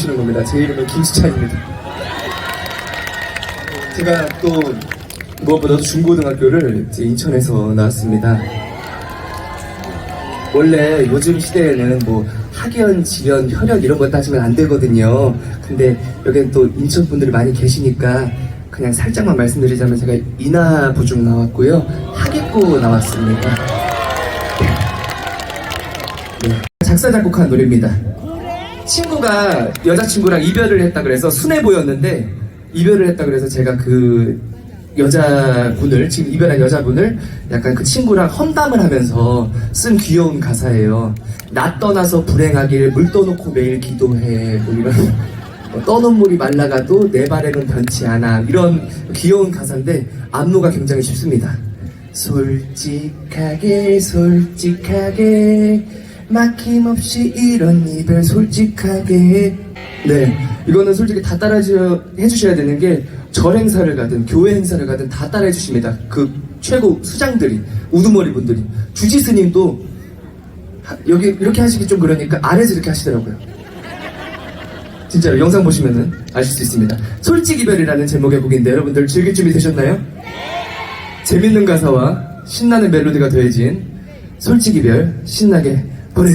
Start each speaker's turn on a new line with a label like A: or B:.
A: 모르시는 겁니다. 제 이름은 김수찬입니다. 제가 또 무엇보다도 중고등학교를 인천에서 나왔습니다. 원래 요즘 시대에는 뭐 학연, 지연, 혈연 이런 거 따지면 안 되거든요. 근데 여기는 또 인천 분들이 많이 계시니까 그냥 살짝만 말씀드리자면 제가 인하 부중 나왔고요. 하객고 나왔습니다. 네. 작사 작곡한 노래입니다. 친구가 여자친구랑 이별을 했다 그래서 순해 보였는데 이별을 했다 그래서 제가 그 여자분을 지금 이별한 여자분을 약간 그 친구랑 험담을 하면서 쓴 귀여운 가사예요. 나 떠나서 불행하길 물 떠놓고 매일 기도해 뭐 이런 뭐 떠는 물이 말라가도 내 발에는 변치 않아 이런 귀여운 가사인데 안무가 굉장히 쉽습니다. 솔직하게 솔직하게 막힘없이 이런 이별 솔직하게 네 이거는 솔직히 다 따라 해주셔야 되는 게 절 행사를 가든 교회 행사를 가든 다 따라 해주십니다. 그 최고 수장들이 우두머리 분들이. 주지 스님도 하- 여기 이렇게 하시기 좀 그러니까 아래서 이렇게 하시더라고요. 진짜로 영상 보시면은 아실 수 있습니다. 솔직 이별이라는 제목의 곡인데 여러분들 즐길 준비 되셨나요? 재밌는 가사와 신나는 멜로디가 더해진 솔직 이별 신나게 보내